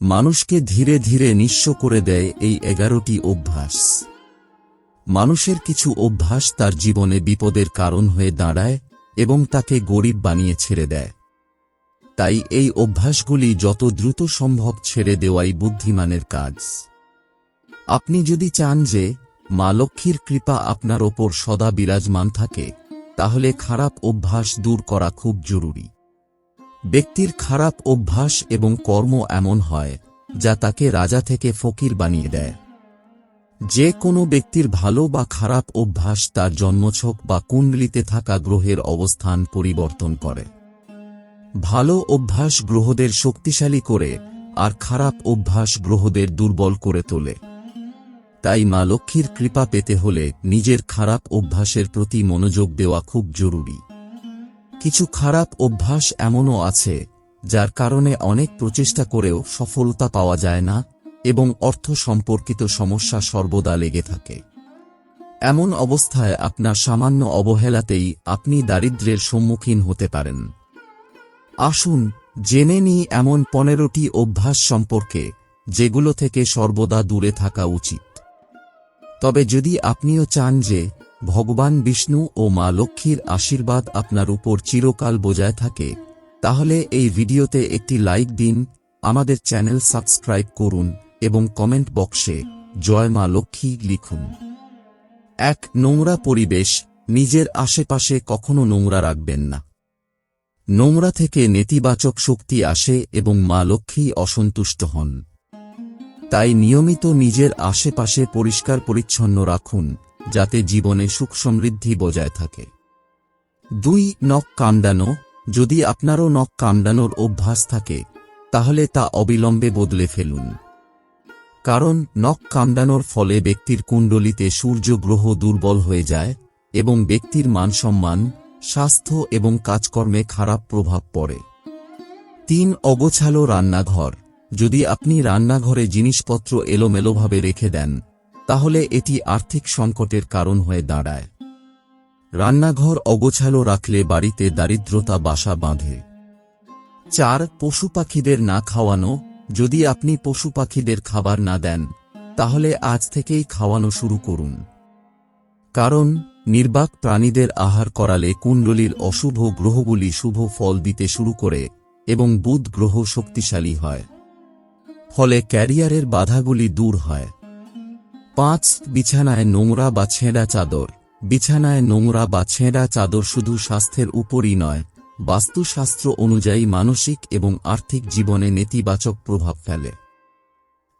মানুষকে ধীরে ধীরে নিঃস্ব করে দেয় এই এগারোটি অভ্যাস। মানুষের কিছু অভ্যাস তার জীবনে বিপদের কারণ হয়ে দাঁড়ায় এবং তাকে গরিব বানিয়ে ছেড়ে দেয়। তাই এই অভ্যাসগুলি যত দ্রুত সম্ভব ছেড়ে দেওয়াই বুদ্ধিমানের কাজ। আপনি যদি চান যে, মা লক্ষ্মীর কৃপা আপনার ওপর সদা বিরাজমান থাকে, তাহলে খারাপ অভ্যাস দূর করা খুব জরুরি। ব্যক্তির খারাপ অভ্যাস এবং কর্ম এমন হয়, যা তাকে রাজা থেকে ফকির বানিয়ে দেয়। যে কোনো ব্যক্তির ভালো বা খারাপ অভ্যাস তার জন্মছক বা কুণ্ডলিতে থাকা গ্রহের অবস্থান পরিবর্তন করে। ভালো অভ্যাস গ্রহদের শক্তিশালী করে, আর খারাপ অভ্যাস গ্রহদের দুর্বল করে তোলে। তাই মা লক্ষ্মীর কৃপা পেতে হলে নিজের খারাপ অভ্যাসের প্রতি মনোযোগ দেওয়া খুব জরুরি। কিছু খারাপ অভ্যাস এমনও আছে, যার কারণে অনেক প্রচেষ্টা করেও সফলতা পাওয়া যায় না এবং অর্থ সম্পর্কিত সমস্যা সর্বদা লেগে থাকে। এমন অবস্থায় আপনার সামান্য অবহেলাতেই আপনি দারিদ্র্যের সম্মুখীন হতে পারেন। আসুন, জেনে নিই এমন পনেরোটি অভ্যাস সম্পর্কে, যেগুলো থেকে সর্বদা দূরে থাকা উচিত। তবে যদি আপনিও চান যে ভগবান বিষ্ণু ও মা লক্ষ্মীর আশীর্বাদ আপনার উপর চিরকাল বজায় থাকে। তাহলে এই ভিডিওতে একটি লাইক দিন, আমাদের চ্যানেল সাবস্ক্রাইব করুন এবং কমেন্ট বক্সে জয় মা লক্ষ্মী লিখুন। এক নোংরা পরিবেশ নিজের আশেপাশে কখনো নোংরা রাখবেন না। নোংরা থেকে নেতিবাচক শক্তি আসে এবং মা লক্ষ্মী অসন্তুষ্ট হন। তাই নিয়মিত নিজের আশেপাশে পরিষ্কার পরিচ্ছন্ন রাখুন যাতে জীবনে সুখ সমৃদ্ধি বজায় থাকে। দুই, নখ কামড়ানো। যদি আপনারও নখ কামড়ানোর অভ্যাস থাকে, তাহলে তা অবিলম্বে বদলে ফেলুন। কারণ, নখ কামড়ানোর ফলে ব্যক্তির কুণ্ডলিতে সূর্য গ্রহ দুর্বল হয়ে যায় এবং ব্যক্তির মানসম্মান, স্বাস্থ্য এবং কাজকর্মে খারাপ প্রভাব পড়ে। তিন, অগোছালো রান্নাঘর। যদি আপনি রান্নাঘরে জিনিসপত্র এলোমেলোভাবে রেখে দেন তাহলে এটি আর্থিক সংকটের কারণ হয়ে দাঁড়ায়। রান্নাঘর অগোছালো রাখলে বাড়িতে দারিদ্রতা বাসা বাঁধে। চার, পশু পাখিদের না খাওয়ানো। যদি আপনি পশু পাখিদের খাবার না দেন, তাহলে আজ থেকেই খাওয়ানো শুরু করুন। কারণ, নির্বাক প্রাণীদের আহার করালে কুণ্ডলীর অশুভ গ্রহগুলি শুভ ফল দিতে শুরু করে এবং বুধ গ্রহ শক্তিশালী হয়। ফলে ক্যারিয়ারের বাধাগুলি দূর হয়। পাঁচ বিছানায় নোংরা বা ছেঁড়া চাদর। বিছানায় নোংরা বা ছেঁড়া চাদর শুধু স্বাস্থ্যের উপরই নয়, বাস্তুশাস্ত্র অনুযায়ী মানসিক এবং আর্থিক জীবনে নেতিবাচক প্রভাব ফেলে।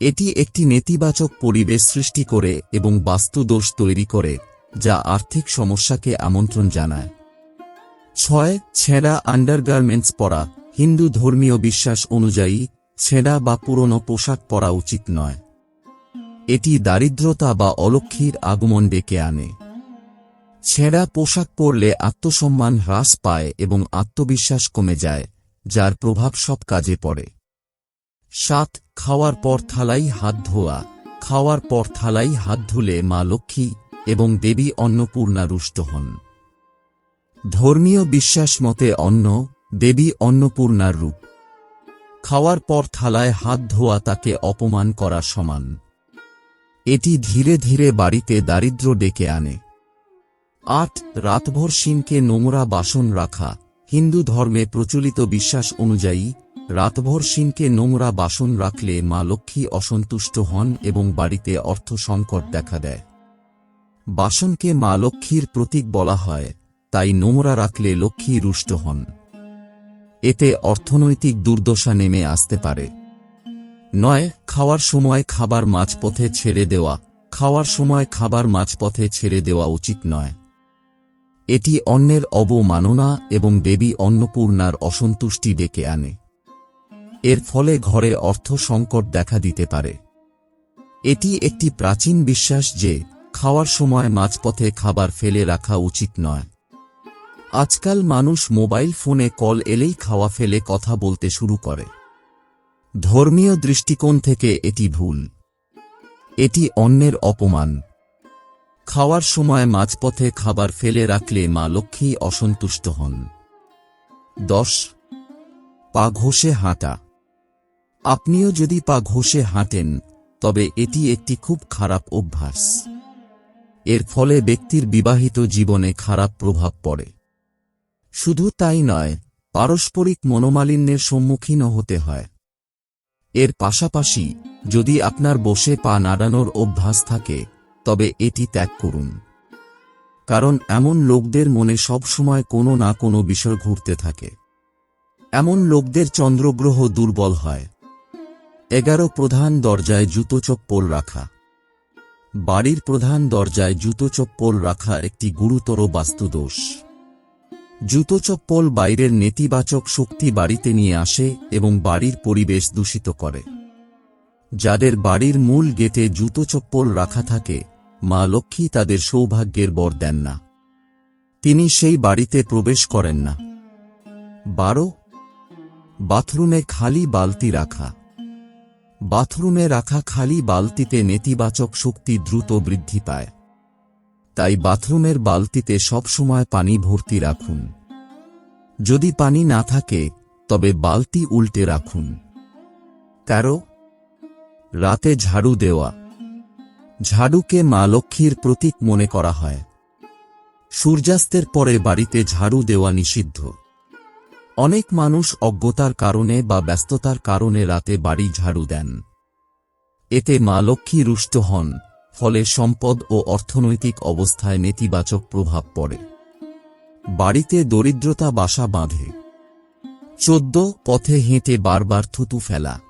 এটি একটি নেতিবাচক পরিবেশ সৃষ্টি করে এবং বাস্তুদোষ তৈরি করে, যা আর্থিক সমস্যাকে আমন্ত্রণ জানায়। ছয়, ছেঁড়া আন্ডারগার্মেন্টস পরা। হিন্দু ধর্মীয় বিশ্বাস অনুযায়ী, ছেঁড়া বা পুরনো পোশাক পরা উচিত নয়। এটি দারিদ্রতা বা অলক্ষীর আগমন ডেকে আনে। ছেঁড়া পোশাক পরলে আত্মসম্মান হ্রাস পায় এবং আত্মবিশ্বাস কমে যায়, যার প্রভাব সব কাজে পড়ে। সাত, খাওয়ার পর থালাই হাত ধোয়া। খাওয়ার পর থালাই হাত ধুলে মা লক্ষ্মী এবং দেবী অন্নপূর্ণা রুষ্ট হন। ধর্মীয় বিশ্বাস মতে অন্ন, দেবী অন্নপূর্ণার রূপ। খাওয়ার পর থালায় হাত ধোয়া তাকে অপমান করা সমান। এটি ধীরে ধীরে বাড়িতে দারিদ্র ডেকে আনে। আট, রাতভর শিনকে নোংরা বাসন রাখা। হিন্দু ধর্মে প্রচলিত বিশ্বাস অনুযায়ী, রাতভর শিনকে নোংরা বাসন রাখলে মা লক্ষ্মী অসন্তুষ্ট হন এবং বাড়িতে অর্থ সংকট দেখা দেয়। বাসনকে মা লক্ষ্মীর প্রতীক বলা হয়, তাই নোংরা রাখলে লক্ষ্মী রুষ্ট হন। এতে অর্থনৈতিক দুর্দশা নেমে আসতে পারে। নয়, খাওয়ার সময় খাবার মাঝপথে ছেড়ে দেওয়া। খাওয়ার সময় খাবার মাঝপথে ছেড়ে দেওয়া উচিত নয়। এটি অন্যের অবমাননা এবং দেবী অন্নপূর্ণার অসন্তুষ্টি ডেকে আনে। এর ফলে ঘরে অর্থ সংকট দেখা দিতে পারে। এটি একটি প্রাচীন বিশ্বাস যে, খাওয়ার সময় মাঝপথে খাবার ফেলে রাখা উচিত নয়। আজকাল মানুষ মোবাইল ফোনে কল এলেই খাওয়া ফেলে কথা বলতে শুরু করে। ধর্মীয় দৃষ্টিকোণ থেকে এটি ভুল। এটি অন্যের অপমান। খাওয়ার সময় মাঝপথে খাবার ফেলে রাখলে মা লক্ষ্মী অসন্তুষ্ট হন। দশ, পা ঘষে হাঁটা। আপনিও যদি পা ঘষে হাঁটেন, তবে এটি একটি খুব খারাপ অভ্যাস। এর ফলে ব্যক্তির বিবাহিত জীবনে খারাপ প্রভাব পড়ে। শুধু তাই নয়, পারস্পরিক মনোমালিন্যের সম্মুখীনও হতে হয়। এর পাশাপাশি, যদি আপনার বসে পা নাড়ানোর অভ্যাস থাকে, তবে এটি ত্যাগ করুন। কারণ এমন লোকদের মনে সবসময় কোনো না কোনো বিষয় ঘুরতে থাকে। এমন লোকদের চন্দ্রগ্রহ দুর্বল হয়। এগারো প্রধান দরজায় জুতো চপ্পল রাখা। বাড়ির প্রধান দরজায় জুতো চপ্পল রাখা একটি গুরুতর বাস্তুদোষ। জুতো চপ্পল বাইরের নেতিবাচক শক্তি বাড়িতে নিয়ে আসে এবং বাড়ির পরিবেশ দূষিত করে। যাদের বাড়ির মূল গেটে জুতো চপ্পল রাখা থাকে, মা লক্ষ্মী তাদের সৌভাগ্যের বর দেন না। তিনি সেই বাড়িতে প্রবেশ করেন না। বারো, বাথরুমে খালি বালতি রাখা। বাথরুমে রাখা খালি বালতিতে নেতিবাচক শক্তি দ্রুত বৃদ্ধি পায়। তাই বাথরুমের বালতিতে সবসময় পানি ভর্তি রাখুন। যদি পানি না থাকে, তবে বালতি উল্টে রাখুন। তেরো রাতে ঝাড়ু দেওয়া। ঝাড়ুকে মা লক্ষ্মীর প্রতীক মনে করা হয়। সূর্যাস্তের পরে বাড়িতে ঝাড়ু দেওয়া নিষিদ্ধ। অনেক মানুষ অজ্ঞতার কারণে বা ব্যস্ততার কারণে রাতে বাড়ি ঝাড়ু দেন। এতে মা লক্ষ্মী রুষ্ট হন। ফলে সম্পদ ও অর্থনৈতিক অবস্থায় নেতিবাচক প্রভাব পড়ে। বাড়িতে দরিদ্রতা বাসা বাঁধে। চোদ্দ পথে হেঁটে বারবার থুতু ফেলা।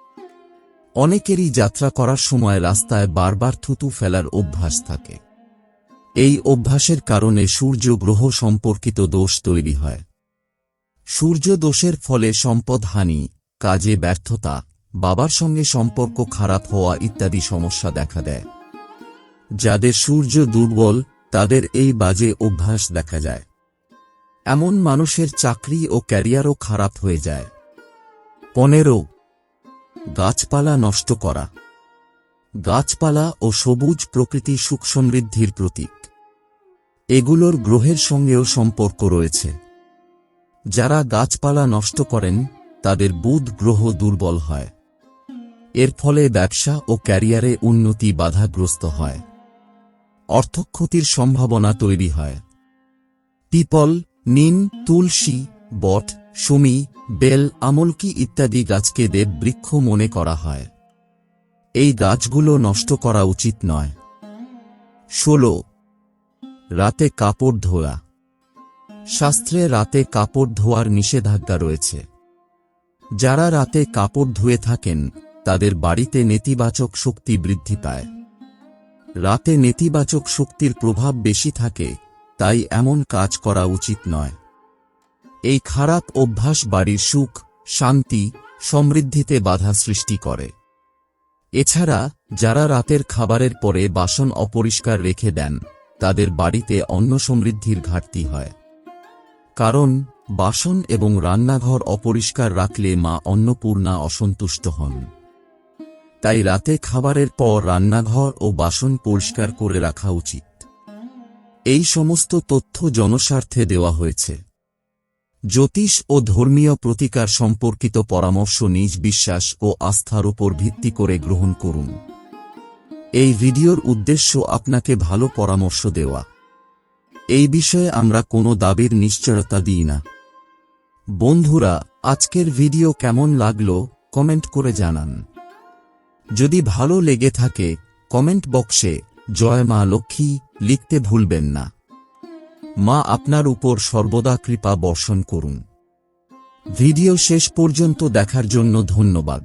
অনেকেরই যাত্রা করার সময় রাস্তায় বারবার থুতু ফেলার অভ্যাস থাকে। এই অভ্যাসের কারণে সূর্য গ্রহ সম্পর্কিত দোষ তৈরি হয়। সূর্য দোষের ফলে সম্পদ হানি, কাজে ব্যর্থতা, বাবার সঙ্গে সম্পর্ক খারাপ হওয়া ইত্যাদি সমস্যা দেখা দেয়। যাদের সূর্য দুর্বল, তাদের এই বাজে অভ্যাস দেখা যায়। এমন মানুষের চাকরি ও ক্যারিয়ারও খারাপ হয়ে যায়। পনেরো, গাছপালা নষ্ট করা। গাছপালা ও সবুজ প্রকৃতি সুখ সমৃদ্ধির প্রতীক। এগুলোর গ্রহের সঙ্গেও সম্পর্ক রয়েছে। যারা গাছপালা নষ্ট করেন, তাদের বুধ গ্রহ দুর্বল হয়। এর ফলে ব্যবসা ও ক্যারিয়ারে উন্নতি বাধাগ্রস্ত হয়। অর্থক্ষতির সম্ভাবনা তৈরি হয়। পিপল, নিম, তুলসী, বট, সুমি, বেল, আমলকি ইত্যাদি গাছকে দেব বৃক্ষ মনে করা হয়। এই গাছগুলো নষ্ট করা উচিত নয়। ষোলো। রাতে কাপড় ধোয়া। শাস্ত্রে রাতে কাপড় ধোয়ার নিষেধাজ্ঞা রয়েছে। যারা রাতে কাপড় ধুয়ে থাকেন, তাদের বাড়িতে নেতিবাচক শক্তি বৃদ্ধি পায়। রাতে নেতিবাচক শক্তির প্রভাব বেশি থাকে, তাই এমন কাজ করা উচিত নয়। এই খারাপ অভ্যাস বাড়ির সুখ, শান্তি, সমৃদ্ধিতে বাধা সৃষ্টি করে। এছাড়া, যারা রাতের খাবারের পরে বাসন অপরিষ্কার রেখে দেন, তাদের বাড়িতে অন্ন সমৃদ্ধির ঘাটতি হয়। কারণ, বাসন এবং রান্নাঘর অপরিষ্কার রাখলে মা অন্নপূর্ণা অসন্তুষ্ট হন। তাই রাতে খাবারের পর রান্নাঘর ও বাসন পরিষ্কার করে রাখা উচিত। এই সমস্ত তথ্য জনস্বার্থে দেওয়া হয়েছে। জ্যোতিষ ও ধর্মীয় প্রতিকার সম্পর্কিত পরামর্শ নিজ বিশ্বাস ও আস্থার উপর ভিত্তি করে গ্রহণ করুন। এই ভিডিওর উদ্দেশ্য আপনাকে ভালো পরামর্শ দেওয়া। এই বিষয়ে আমরা কোনো দাবির নিশ্চয়তা দিই না। বন্ধুরা, আজকের ভিডিও কেমন লাগল, কমেন্ট করে জানান। যদি ভালো লেগে থাকে কমেন্ট বক্সে জয় মা লক্ষ্মী লিখতে ভুলবেন না। মা আপনার উপর সর্বদা কৃপা বর্ষণ করুন। ভিডিও শেষ পর্যন্ত দেখার জন্য ধন্যবাদ।